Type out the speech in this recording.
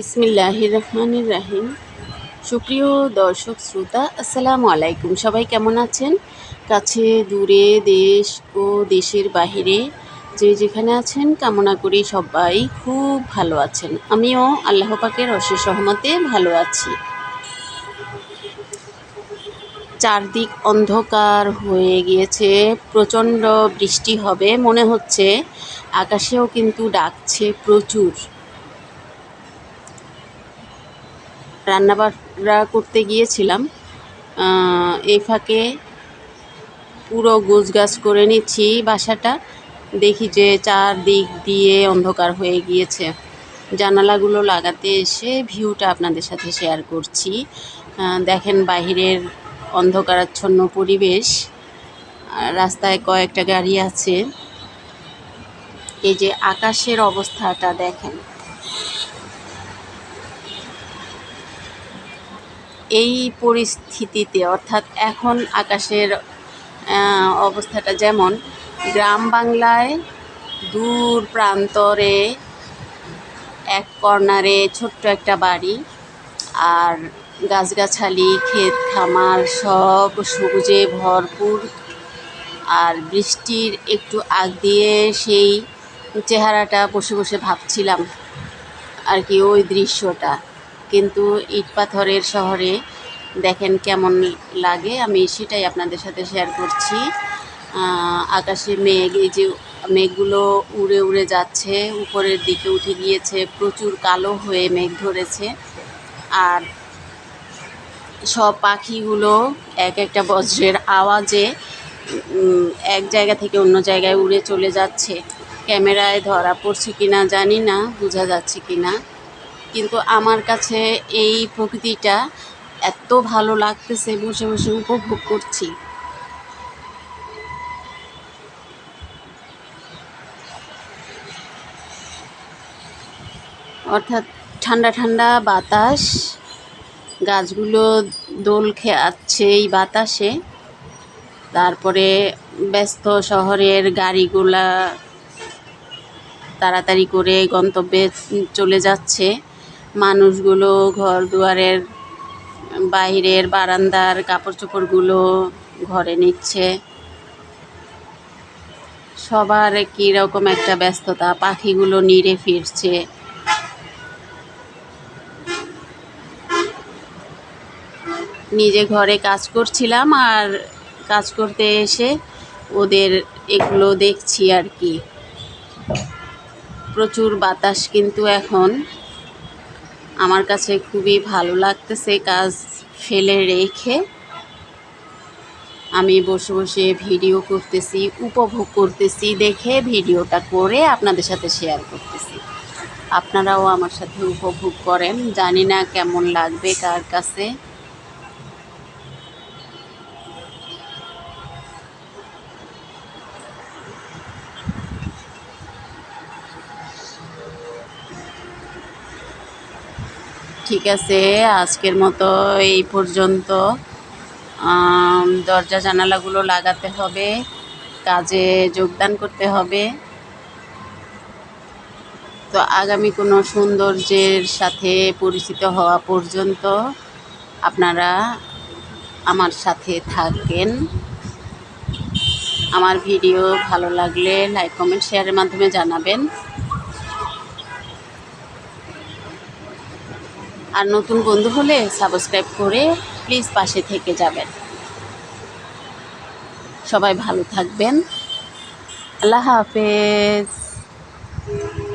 বিসমিল্লাহির রহমানির রাহিম সুপ্রিয় দর্শক, শ্রোতা, আসসালামু আলাইকুম। সবাই কেমন আছেন? কাছে, দূরে, দেশ ও দেশের বাহিরে যে যেখানে আছেন, কামনা করি সবাই খুব ভালো আছেন। আমিও আল্লাহ পাকের অশেষ সহমতে ভালো আছি। চারদিক অন্ধকার হয়ে গিয়েছে, প্রচণ্ড বৃষ্টি হবে মনে হচ্ছে। আকাশেও কিন্তু ডাকছে প্রচুর। রান্নাবাড়া করতে গিয়েছিলাম। এই ফাঁকে পুরো গোছগাছ করে নিচ্ছি বাসাটা। দেখি যে চারদিক দিয়ে অন্ধকার হয়ে গিয়েছে। জানালাগুলো লাগাতে এসে ভিউটা আপনাদের সাথে শেয়ার করছি। দেখেন বাহিরের অন্ধকারাচ্ছন্ন পরিবেশ। রাস্তায় কয়েকটা গাড়ি আছে। এই যে আকাশের অবস্থাটা দেখেন। এই পরিস্থিতিতে, অর্থাৎ এখন আকাশের অবস্থাটা যেমন, গ্রাম বাংলায় দূর প্রান্তরে এক কর্নারে ছোট্ট একটা বাড়ি আর গাছগাছালি, ক্ষেত খামার সব সবুজে ভরপুর আর বৃষ্টির একটু আগ দিয়ে সেই চেহারাটা বসে বসে ভাবছিলাম আর কি ওই দৃশ্যটা। কিন্তু ইট পাথরের শহরে দেখেন কেমন লাগে। আমি সেটাই আপনাদের সাথে শেয়ার করছি। আকাশে মেঘ, এই যে মেঘগুলো উড়ে উড়ে যাচ্ছে, উপরের দিকে উঠে গিয়েছে, প্রচুর কালো হয়ে মেঘ ধরেছে। আর সব পাখিগুলো এক একটা বজ্রের আওয়াজে এক জায়গা থেকে অন্য জায়গায় উড়ে চলে যাচ্ছে। ক্যামেরায় ধরা পড়ছে কি না জানি না, বোঝা যাচ্ছে কি না কিন্তু আমার কাছে এই প্রকৃতিটা এত ভালো লাগতেছে, বসে বসে উপভোগ করছি। অর্থাৎ ঠান্ডা ঠান্ডা বাতাস, গাছগুলো দোল খেয়াচ্ছে এই বাতাসে। তারপরে ব্যস্ত শহরের গাড়িগুলা তাড়াতাড়ি করে গন্তব্যে চলে যাচ্ছে। মানুষগুলো ঘর দুয়ারের বাইরের বারান্দার কাপড় চোপড়গুলো ঘরে নিচ্ছে। সবার কীরকম একটা ব্যস্ততা, পাখিগুলো নিড়ে ফিরছে। নিজে ঘরে কাজ করছিলাম আর কাজ করতে এসে ওদের এগুলো দেখছি আর কি। প্রচুর বাতাস কিন্তু এখন। আমার কাছে খুবই ভালো লাগতেছে কাজ ফেলে রেখে। আমি বসে বসে ভিডিও করতেছি, উপভোগ করতেছি, দেখে ভিডিওটা করে আপনাদের সাথে শেয়ার করতেছি। আপনারাও আমার সাথে উপভোগ করেন, জানি না কেমন লাগবে কার কাছে। ঠিক আছে, আজকের মতো এই পর্যন্ত। দরজা জানালাগুলো লাগাতে হবে, কাজে যোগদান করতে হবে। তো আগামী কোনো সৌন্দর্যের সাথে পরিচিত হওয়া পর্যন্ত আপনারা আমার সাথে থাকবেন আমার ভিডিও ভালো লাগলে লাইক, কমেন্ট, শেয়ারের মাধ্যমে জানাবেন। আর নতুন বন্ধু হলে সাবস্ক্রাইব করে প্লিজ পাশে থেকে যাবেন। সবাই ভালো থাকবেন। আল্লাহ হাফেজ।